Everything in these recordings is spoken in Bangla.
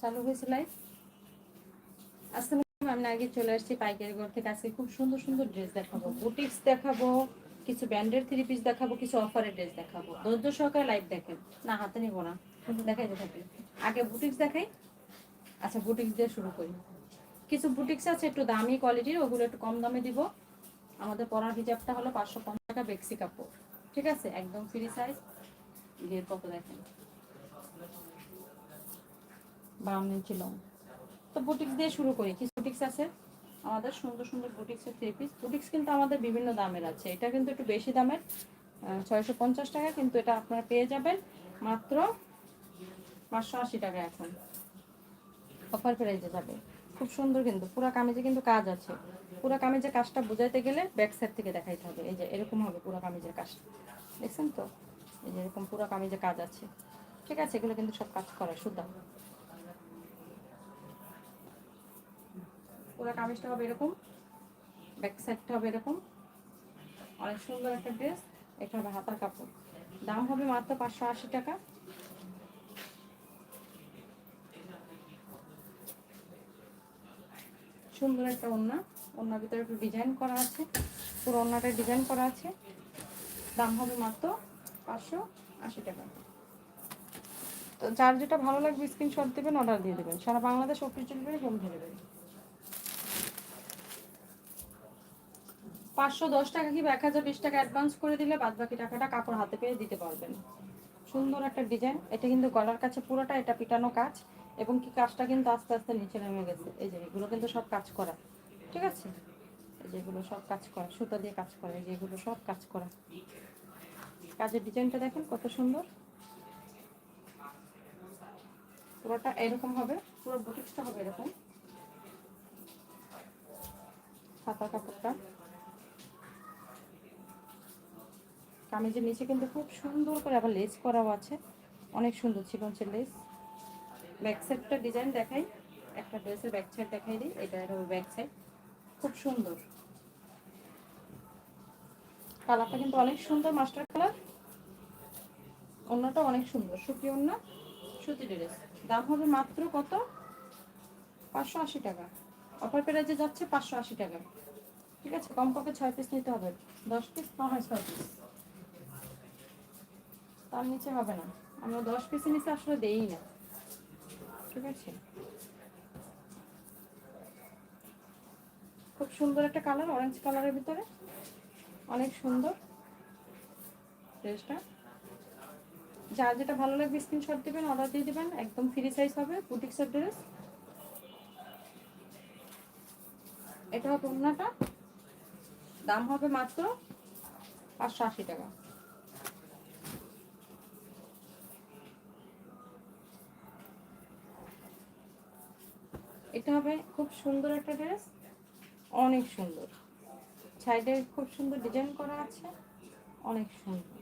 চালু হয়েছে লাইভ আসসালাম আমি আগে চলে আসছি পাইকারি ঘর থেকে। আজকে খুব সুন্দর সুন্দর ড্রেস দেখাবো। বুটিক্স দেখাবো, কিছু ব্যান্ডের থ্রি পিস দেখাবো, কিছু অফারের ড্রেস দেখাবো। ধৈর্য সহকারে লাইভ দেখেন। না, হাতে নিবো না। দেখাই থাকি আগে বুটিক্স দেখাই। আচ্ছা বুটিক্স দিয়ে শুরু করি। কিছু বুটিক্স আছে একটু দামি কোয়ালিটির ওগুলো একটু কম দামে দিব। আমাদের পরার হিজাবটা হলো পাঁচশো পঞ্চাশ টাকা বেক্সি কাপড়। ঠিক আছে? একদম ফ্রি সাইজ দিয়ে কত দেখেন। বাউন্ন ইঞ্চি লং তো বুটিক্স দিয়ে শুরু করি। কিছু বুটিক্স আছে আমাদের, সুন্দর সুন্দর বুটিক্সের থ্রি পিস বুটিক্স কিন্তু আমাদের বিভিন্ন দামের আছে। এটা কিন্তু একটু বেশি দামের ছয়শো পঞ্চাশ টাকা, কিন্তু এটা আপনারা পেয়ে যাবেন মাত্র পাঁচশো আশি টাকা এখন। অফার প্রাইজে যাবে। খুব সুন্দর কিন্তু, পুরো কামিজে কিন্তু কাজ আছে। পুরো কামিজের কাজটা বোঝাইতে গেলে ব্যাক সাইড থেকে দেখাইতে হবে। এই যে এরকম হবে পুরো কামিজের কাজটা দেখছেন তো? এই যে এরকম পুরো কামিজে কাজ আছে। ঠিক আছে, এগুলো কিন্তু সব কাজ করা শুদ্ধ। পুরো কামিজটা হবে এরকম ব্যাক সাইডটা হবে এরকম। অনেক সুন্দর একটা ড্রেস এটা হবে হাতার কাপড়। দাম হবে মাত্র পাঁচশো আশি টাকা। সুন্দর একটা ওড়না, ওড়নার ভিতরে একটু ডিজাইন করা আছে, পুরো ওড়নাটা ডিজাইন করা আছে। দাম হবে মাত্র পাঁচশো আশি টাকা। তো যার যেটা ভালো লাগবে স্ক্রিনশট দেবেন অর্ডার দিয়ে দেবেন। সারা Bangladesh office delivery home delivery পাঁচশো দশ টাকা কি এক হাজার বিশ টাকা অ্যাডভান্স করে দিলে বাদ বাকি টাকাটা কাপড় হাতে পেয়ে দিতে পারবেন। সুন্দর একটা ডিজাইন এটা কিন্তু গলার কাছে পুরোটা, এটা পিটানো কাজ এবং কি কাজটা কিন্তু আস্তে আস্তে নিচে নেমে গেছে। এই যে এগুলো কিন্তু সব কাজ করা। ঠিক আছে? যেগুলো সব কাজ করা। সুতা দিয়ে কাজ করা। যেগুলো সব কাজ করা। কাজের ডিজাইনটা দেখেন কত সুন্দর। পুরোটা এরকম হবে। পুরো বুটিক্সটা হবে এরকম। হাতা কাপড়টা। কামিজের নিচে কিন্তু খুব সুন্দর করে আবার লেস করাও আছে। অনেক সুন্দর চিকনচের লেস ব্যাক সাইডটা ডিজাইন দেখাই। একটা ড্রেসের ব্যাক সাইড দেখাই দিই। এটা ব্যাক সাইড খুব সুন্দর। কালারটা কিন্তু অনেক সুন্দর মাস্টার কালার অন্যটা অনেক সুন্দর। সুতি অন্য সুতি ড্রেস দাম হবে মাত্র কত? পাঁচশো আশি টাকা। অফার প্রাইজে যাচ্ছে পাঁচশো আশি টাকা। ঠিক আছে? কম কমপক্ষে ছয় পিস নিতে হবে। দশ পিস না হয় ছয় পিস তার নিচে হবে না। আমরা দশ পিসের নিচে আসলে দেই না। ঠিক আছে? খুব সুন্দর একটা কালার অরেঞ্জ কালারের ভিতরে। অনেক সুন্দর। ড্রেসটা যার যেটা ভালো লাগবে স্ক্রিনশট দিবেন অর্ডার দিয়ে দেবেন। একদম ফ্রি সাইজ হবে বুটিক্সের ড্রেস এটা হবে অন্যটা দাম হবে মাত্র পাঁচশো আশি টাকা। এটা হবে খুব সুন্দর একটা ড্রেস, অনেক সুন্দর। সাইডে খুব সুন্দর ডিজাইন করা আছে, অনেক সুন্দর।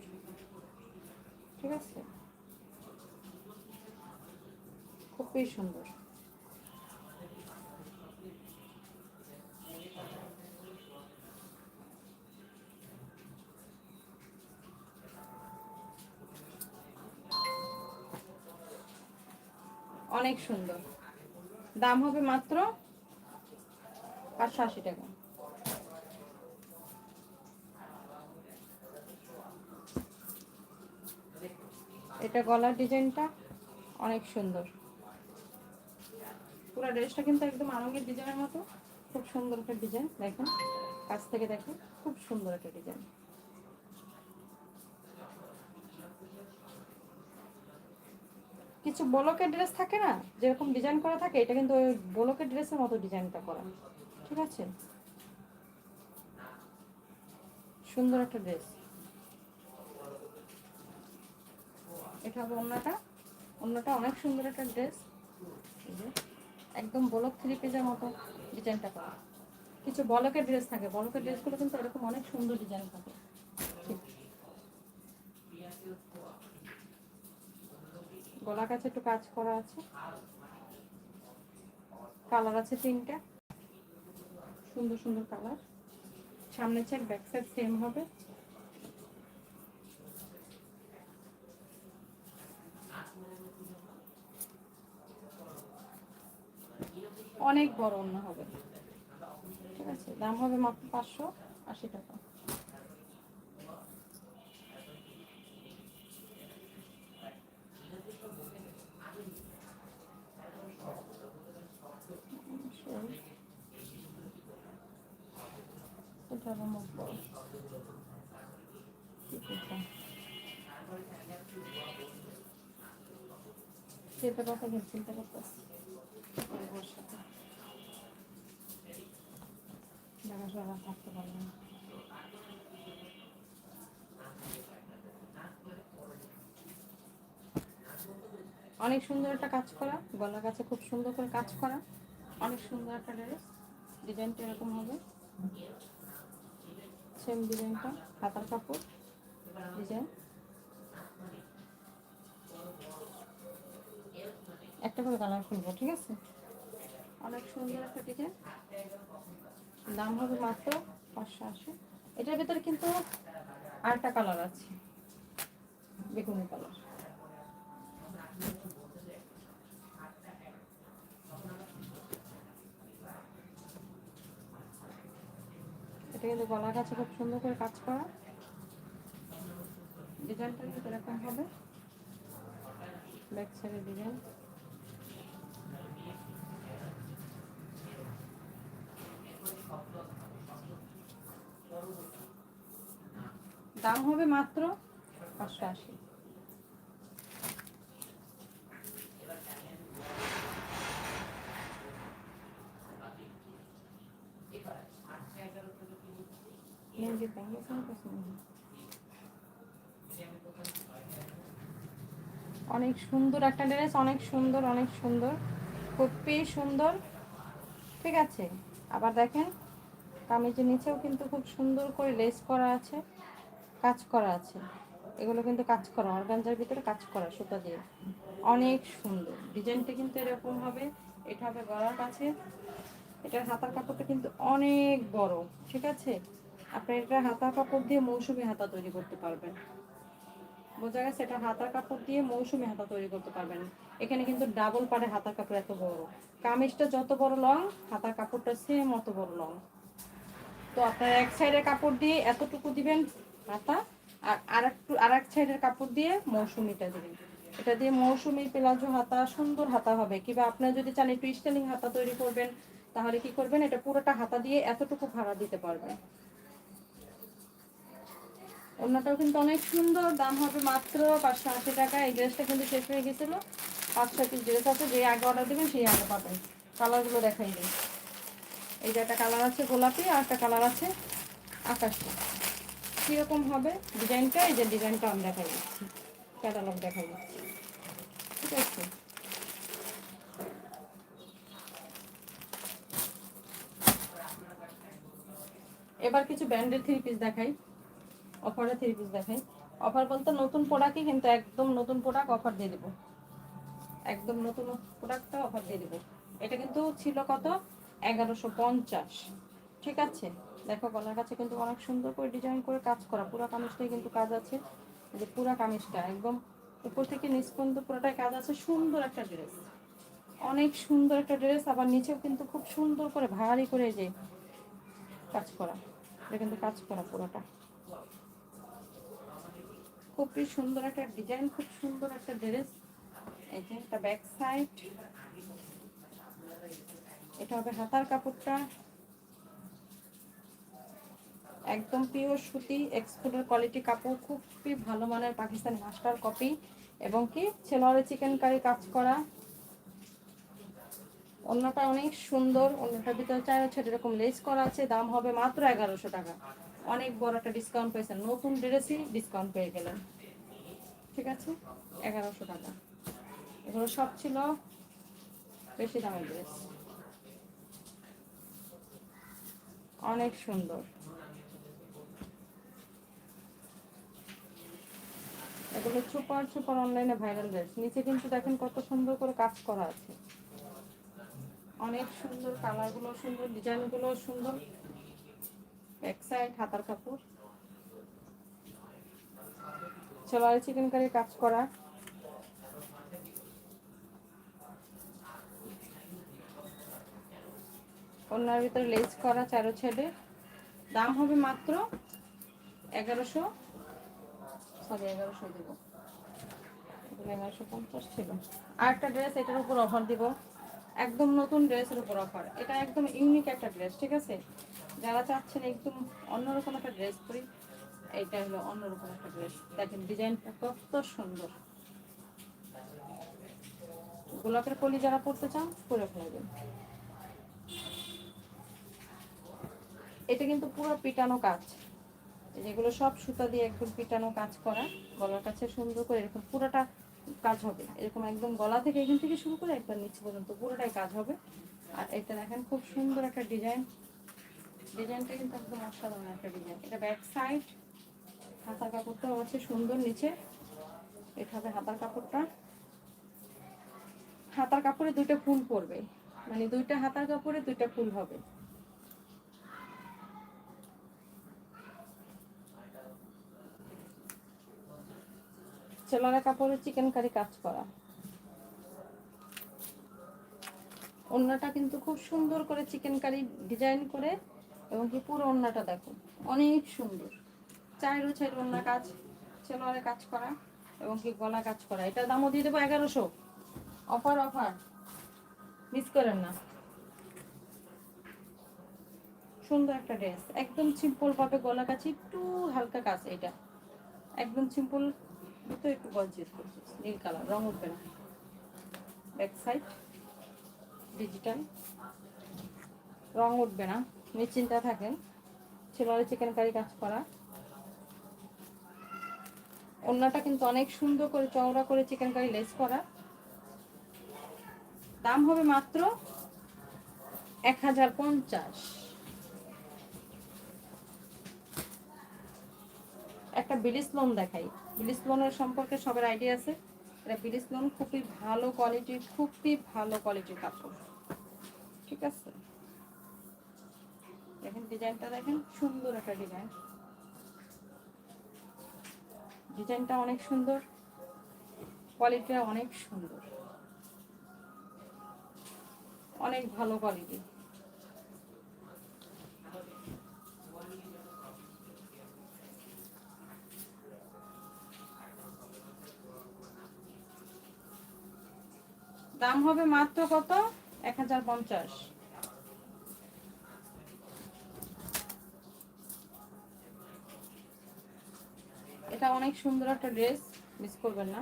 ঠিক আছে? খুবই সুন্দর। অনেক সুন্দর। দাম হবে মাত্র পাঁচশো আশি টাকা। এটা গলার ডিজাইনটা অনেক সুন্দর। পুরো ড্রেসটা কিন্তু একদম আরঙ্গের ডিজাইনের মতো। খুব সুন্দর একটা ডিজাইন, দেখেন, কাছ থেকে দেখেন, খুব সুন্দর একটা ডিজাইন। কিছু বলকের ড্রেস থাকে না? যেরকম ডিজাইন করা থাকে, এটা কিন্তু ওই বলকের ড্রেসের মতো ডিজাইনটা করা। ঠিক আছে? সুন্দর একটা ড্রেস এটা হবে অন্যটা। অন্যটা অনেক সুন্দর একটা ড্রেস একদম বলক থ্রি পেজের মতো ডিজাইনটা করা। কিছু বলকের ড্রেস থাকে। বলকের ড্রেসগুলো কিন্তু এরকম অনেক সুন্দর ডিজাইন থাকে ঠিক গলা কাছে একটু কাজ করা আছে। কালার আছে তিনটা। সুন্দর সুন্দর কালার সামনে চেক ব্যাক সাইড সেম হবে। অনেক বড় অন্য হবে। ঠিক আছে? দাম হবে মাত্র পাঁচশো আশি টাকা। বড় চিকুটা চেপে কথা কিন্তু চিন্তা করতেছি বর্ষাতে দেখা সবাই থাকতে পারবে না অনেক সুন্দর একটা কাজ করা, গলা কাছে খুব সুন্দর করে কাজ করা, অনেক সুন্দর একটা ড্রেস ডিজাইনটা এরকম হবে। সেম ডিজাইনটা হাতার কাপড়, ডিজাইন। একটা করে কালার খুলবো, ঠিক আছে? অনেক সুন্দর একটা ডিজাইন। দাম হবে মাত্র পাঁচশো আশি। এটার ভিতরে কিন্তু আরেকটা কালার আছে, বেগুনি কালার এটা কিন্তু গলা কাছে খুব সুন্দর করে কাজ করা। ডিজাইনটা কিন্তু এরকম হবে। ব্যাক সাইডের ডিজাইন দাম হবে মাত্র পাঁচশো আশি। অনেক সুন্দর একটা ড্রেস, অনেক সুন্দর অনেক সুন্দর। খুবই সুন্দর। ঠিক আছে, আবার দেখেন, কামিজের নিচেও কিন্তু খুব সুন্দর করে লেস করা আছে, কাজ করা আছে। এগুলো কিন্তু কাজ করা, অর্গানজার ভিতরে কাজ করা, সুতা দিয়ে। অনেক সুন্দর। ডিজাইনটা কিন্তু এরকম হবে, এটা হবে গলার কাছে। এটার হাতার কাপড়টা কিন্তু অনেক বড়, ঠিক আছে? আপনি এটা হাতার কাপড় দিয়ে মৌসুমি হাতা তৈরি করতে পারবেন। বোঝা গেছে? এটা হাতার কাপড় দিয়ে মৌসুমি হাতা তৈরি করতে পারবেন। এখানে কিন্তু ডাবল পাড়ে হাতার কাপড় এত বড়। কামিজটা যত বড় লং, হাতার কাপড়টা সেম অত বড় লং। তো আপনার এক সাইডের কাপড় দিয়ে এতটুকু দিবেন হাতা, আর আরেকটু আর এক সাইডের কাপড় দিয়ে মৌসুমিটা দিবেন। এটা দিয়ে মৌসুমি, প্লাজো হাতা, সুন্দর হাতা হবে। কিংবা আপনার যদি চান একটু স্টাইলিং হাতা তৈরি করবেন, তাহলে কি করবেন? এটা পুরোটা হাতা দিয়ে এতটুকু ভাড়া দিতে পারবেন। অন্যটাও কিন্তু অনেক সুন্দর, দাম হবে মাত্র পাঁচশো আশি টাকা। এই ড্রেসটা কিন্তু শেষ হয়ে গেছিল। পাঁচশো পিস ড্রেস আছে, যে আগে অর্ডার দেবেন সেই আগে পাবেন। কালারগুলো দেখাই দিই। এই যে একটা কালার আছে গোলাপি আর একটা কালার আছে আকাশি। কীরকম হবে ডিজাইনটা এই যে ডিজাইনটা আমি দেখাই দিচ্ছি। ক্যাটালগ দেখাই দিচ্ছি। ঠিক আছে? এবার কিছু ব্র্যান্ডের থ্রি পিস দেখাই। অফারে থ্রি পিস দেখাই। অফার বলতে নতুন প্রোডাক্টই কিন্তু একদম নতুন প্রোডাক্ট অফার দিয়ে দেবো। একদম নতুন প্রোডাক্টটা অফার দিয়ে দেবো। এটা কিন্তু ছিল কত? এগারোশো পঞ্চাশ। ঠিক আছে? দেখো গলার কাছে কিন্তু অনেক সুন্দর করে ডিজাইন করে কাজ করা। পুরো কামিজটাই কিন্তু কাজ আছে। যে পুরো কামিজটা একদম উপর থেকে নিচ পর্যন্ত পুরোটাই কাজ আছে। সুন্দর একটা ড্রেস অনেক সুন্দর একটা ড্রেস আবার নিচেও কিন্তু খুব সুন্দর করে ভারী করে যে কাজ করা। এটা কিন্তু কাজ করা পুরোটা। খুবই সুন্দর একটা ডিজাইন খুব সুন্দর একটা ড্রেস এই যে একটা ব্যাক সাইড এটা হবে হাতার কাপড়টা। একদম পিওর সুতি, এক্সপোর্টের কোয়ালিটি কাপড়, খুবই ভালো মানের পাকিস্তানি মাস্টার কপি এবং কি ছেলোয়ারে চিকেন কারি কাজ করা। অন্যটা অনেক সুন্দর, অন্যটার ভিতরে চার হচ্ছে এরকম লেস করা আছে, দাম হবে মাত্র এগারোশো টাকা। অনেক বড় একটা ডিসকাউন্ট পেয়েছেন। নতুন ড্রেসই ডিসকাউন্ট পেয়ে গেলেন। ঠিক আছে? এগারোশো টাকা। এগুলো সব ছিল বেশি দামের ড্রেস অনেক সুন্দর। এগুলো সুপার সুপার অনলাইনে ভাইরাল ড্রেস নিচে কিন্তু দেখেন কত সুন্দর করে কাজ করা আছে। অনেক সুন্দর কালারগুলো সুন্দর ডিজাইনগুলো সুন্দর। এক সাইড হাতার কাপড়। সেলাই চিকেন কারি কাজ করা। ওনার ভিতরে লেস করা চারো ছেড়ে দাম হবে মাত্র এগারোশো। সরি এগারোশো দেবো। এগারোশো পঞ্চাশ ছিল। আর একটা ড্রেস এটার উপর অফার দিব। একদম নতুন ড্রেসের উপর অফার এটা একদম ইউনিক একটা ড্রেস ঠিক আছে? যারা চাচ্ছেন একদম অন্যরকম একটা ড্রেস পরি, এইটা হলো অন্যরকম একটা ড্রেস দেখেন ডিজাইনটা কত সুন্দর। গোলাপের কলি যারা পড়তে চান, পরে ফেলবেন। এটা কিন্তু পুরো পিটানো কাজ। যেগুলো সব সুতা দিয়ে একদম পিটানো কাজ করা। গলার কাছে সুন্দর করে এরকম পুরোটা কাজ হবে এরকম একদম গলা থেকে এখান থেকে শুরু করে একবার নিচে পর্যন্ত পুরোটাই কাজ হবে। আর এটা দেখেন খুব সুন্দর একটা ডিজাইন। ডিজাইনটা কিন্তু একদম অসাধারণ একটা ডিজাইন। এটা ব্যাক সাইড হাতার কাপড়টাও আছে সুন্দর নিচে। এটা হবে হাতার কাপড়টা। হাতার কাপড়ে দুইটা ফুল পড়বে। মানে দুইটা হাতার কাপড়ে দুইটা ফুল হবে। ছেলেরা কাপড়ে চিকেন কারি কাজ করা। ওন্নাটা কিন্তু খুব সুন্দর করে চিকেন কারি ডিজাইন করে এবং কি পুরো ওন্নাটা দেখো। অনেক সুন্দর। চাইরো চাইরো ওন্না কাজ। ছেলেরা কাজ করা এবং কি গলা কাজ করা। এটার দামও দিয়ে দেবো এগারোশো। Offer offer. মিস করেন না। সুন্দর একটা ড্রেস। একদম সিম্পল ভাবে গলা কাছে একটু হালকা কাজ এটা। একদম সিম্পল তো একটু গর্জিয়াস করছিস নীল কালার, রং উঠবে না। ব্যাক সাইড ডিজিটাল রং উঠবে না। নিশ্চিন্তা থাকেন। ছেলেরা চিকেন কারি কাজ করা। অন্যটা কিন্তু অনেক সুন্দর করে চওড়া করে চিকেন কারি লেস করা। দাম হবে মাত্র এক হাজার পঞ্চাশ। একটা বিলিস লোন দেখাই। বিলিস লোনের সম্পর্কে সবার আইডিয়া আছে। এটা বিলিস লোন খুবই ভালো কোয়ালিটির খুবই ভালো কোয়ালিটির কাপড়। ঠিক আছে? দেখেন, ডিজাইনটা দেখেন, সুন্দর একটা ডিজাইন। ডিজাইনটা অনেক সুন্দর কোয়ালিটিটা অনেক সুন্দর। অনেক ভালো কোয়ালিটি দাম হবে মাত্র কত? এক হাজার পঞ্চাশ। এটা অনেক সুন্দর একটা ড্রেস মিস করবেন না।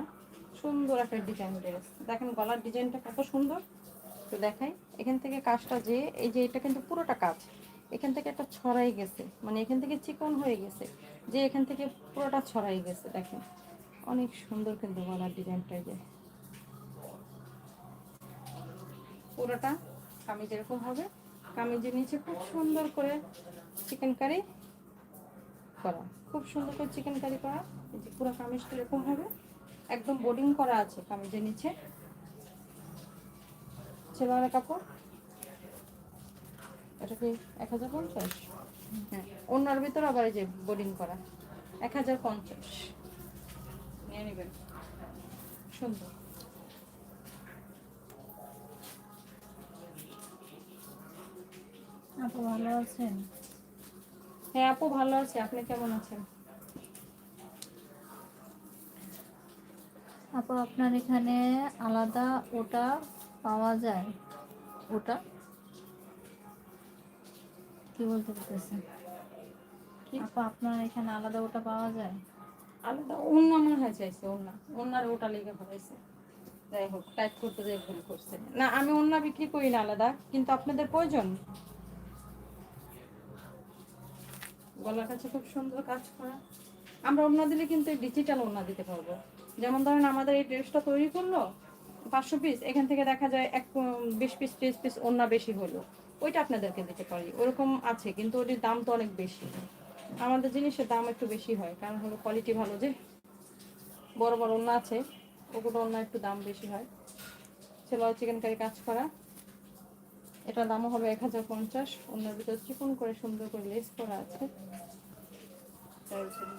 সুন্দর একটা ডিজাইন ড্রেস দেখেন গলার ডিজাইনটা কত সুন্দর। তো দেখাই। এখান থেকে কাজটা যে, এই যে এটা কিন্তু পুরোটা কাজ। এখান থেকে একটা ছড়াই গেছে। মানে এখান থেকে চিকন হয়ে গেছে। যে এখান থেকে পুরোটা ছড়াই গেছে, দেখেন। অনেক সুন্দর কিন্তু গলার ডিজাইনটা যে। পুরোটা কামিজ এরকম হবে। কামিজের নিচে খুব সুন্দর করে চিকেন কারি করা। খুব সুন্দর করে চিকেন কারি করা। এই যে পুরো কামিজটা এরকম হবে। একদম বোর্ডিং করা আছে কামিজের নিচে। ছেলেরা কাপড়। এটা কি এক হাজার পঞ্চাশ? হ্যাঁ অন্যার ভিতরে আবার যে বোর্ডিং করা। এক হাজার পঞ্চাশ। নিয়ে নেবেন। সুন্দর। আপু ভালো আছেন? হ্যাঁ আপু ভালো আছে। আপনি কেমন আছেন? আপু আপনার এখানে আলাদা ওটা পাওয়া যায়? ওটা? কি বলতে পারতেছেন কি? আপু আপনার এখানে আলাদা ওটা পাওয়া যায়? আলাদা অন্য মনে হয় চাইছে অন্য। অন্যার ওটা লেগে ফেলাইছে যাই হোক টাইপ করতে যাই ভুল করছে। না আমি অন্য বিক্রি করি না আলাদা কিন্তু আপনাদের প্রয়োজন? গলার কাছে খুব সুন্দর কাজ করা। আমরা অন্য দিলে কিন্তু ডিজিটাল অন্য দিতে পারব। যেমন ধরেন আমাদের এই ড্রেসটা তৈরি করল, পাঁচশো পিস এখান থেকে দেখা যায় এক, বিশ পিস ত্রিশ পিস অন্য বেশি হলো। ওইটা আপনাদেরকে দিতে পারি। ওরকম আছে, কিন্তু ওটির দাম তো অনেক বেশি। আমাদের জিনিসের দাম একটু বেশি হয়, কারণ হলো কোয়ালিটি ভালো যে। বড় বড় অন্য আছে, ওগুলো অন্য একটু দাম বেশি হয়। ছেলে চিকেন কারি কাজ করা। এটা দামও হবে এক হাজার পঞ্চাশ, অন্যের ভিতরে চিকন করে সুন্দর করে লেস করা আছে।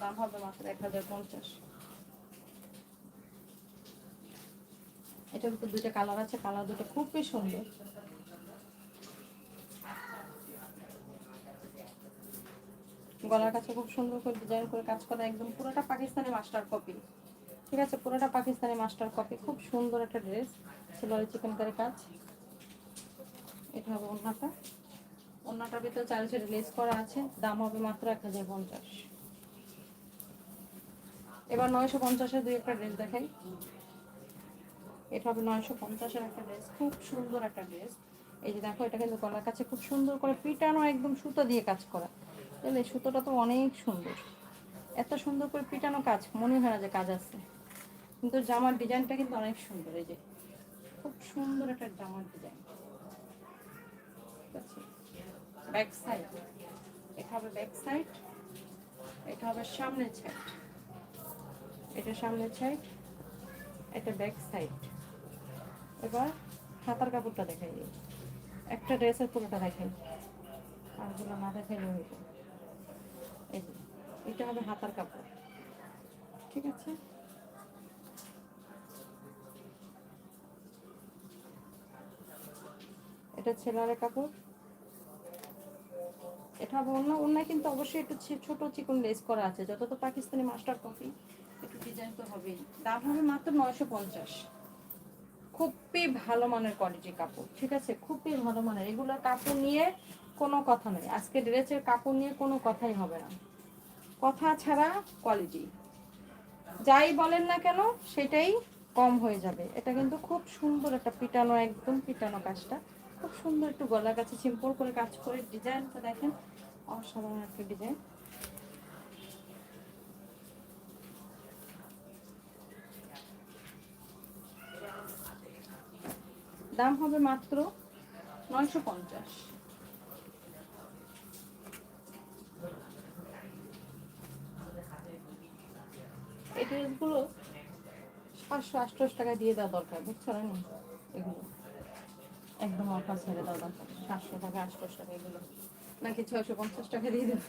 দাম হবে মাত্র এক হাজার পঞ্চাশ। এটার ভিতর দুটো কালার আছে কালার দুটো খুবই সুন্দর। গলার কাছে খুব সুন্দর করে ডিজাইন করে কাজ করা একদম পুরোটা পাকিস্তানি মাস্টার কপি ঠিক আছে, পুরোটা পাকিস্তানি মাস্টার কপি খুব সুন্দর একটা ড্রেস ছিল চিকেন কারি কাজ। এটা হবে ওড়নাটা। ওড়নাটার ভিতরে চারি সাইডে লেস করা আছে, দাম হবে মাত্র এক হাজার পঞ্চাশ। এবার নয়শো পঞ্চাশের দুই একটা ড্রেস দেখাই। এটা হবে নয়শো পঞ্চাশের একটা ড্রেস, খুব সুন্দর একটা ড্রেস। এই যে দেখো, এটা কিন্তু গলার কাছে খুব সুন্দর করে পিটানো একদম সুতো দিয়ে কাজ করা। তাহলে সুতোটা তো অনেক সুন্দর। এত সুন্দর করে পিটানো কাজ, মনে হয় না যে কাজ আছে। কিন্তু জামার ডিজাইনটা কিন্তু অনেক সুন্দর, এই যে। খুব সুন্দর একটা জামার ডিজাইন ঠিক আছে ব্যাক সাইড। এটা হবে ব্যাক সাইড, এটা হবে সামনের সাইড। এটা সামনের সাইড, এটা ব্যাক সাইড। এবার হাতার কাপড়টা দেখাই একটা ড্রেসের পুরোটা দেখাই। আরগুলো না দেখাইলে হইব এটা হবে হাতার কাপড়। ঠিক আছে? এটা ছেলারের কাপড়। এটা হবে অন্য অন্য কিন্তু অবশ্যই একটু ছোট চিকন লেস করা আছে। যত তো পাকিস্তানি মাস্টার কপি একটু ডিজাইন তো হবেই। দাম হবে মাত্র নয়শো পঞ্চাশ। খুবই ভালো মানের কোয়ালিটির কাপড়, ঠিক আছে? খুবই ভালো মানের। এগুলো কাপড় নিয়ে কোনো কথা নেই। আজকে ড্রেসের কাপড় নিয়ে কোনো কথাই হবে না। কথা ছাড়া কোয়ালিটি যাই বলেন না কেন, সেটাই কম হয়ে যাবে। এটা কিন্তু খুব সুন্দর একটা পিটানো, একদম পিটানো কাজটা। খুব সুন্দর একটু গলার কাছে সিম্পল করে কাজ করে ডিজাইনটা দেখেন। অসাধারণ একটা ডিজাইন। দাম হবে মাত্র নয়শো পঞ্চাশ। এই ড্রেসগুলো সাতশো আটশো টাকা দিয়ে দেওয়া দরকার, বুঝছ না এগুলো একদম অফার ছেড়ে দেওয়া দরকার, সাতশো টাকা আটশো টাকা এগুলো। নাকি ছয়শো পঞ্চাশ টাকা দিয়ে দেবে?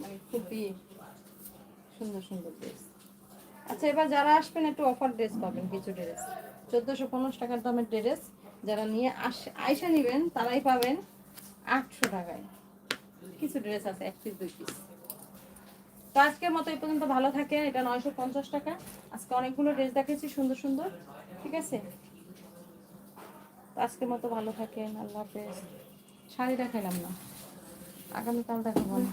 মানে খুবই সুন্দর সুন্দর ড্রেস আচ্ছা এবার যারা আসবেন একটু অফার ড্রেস পাবেন, কিছু ড্রেস চোদ্দোশো পঞ্চাশ টাকার দামের ড্রেস যারা নিয়ে আস, আইসা নেবেন, তারাই পাবেন আটশো টাকায়। কিছু ড্রেস আছে, এক পিস দুই পিস তো আজকের মতো এই পর্যন্ত, ভালো থাকে এটা নয়শো পঞ্চাশ টাকা। আজকে অনেকগুলো ড্রেস দেখেছি সুন্দর সুন্দর। ঠিক আছে? আজকের মতো ভালো থাকেন আল্লাহ হাফেজ। শাড়ি দেখাইলাম না। আগামীকাল দেখাবো না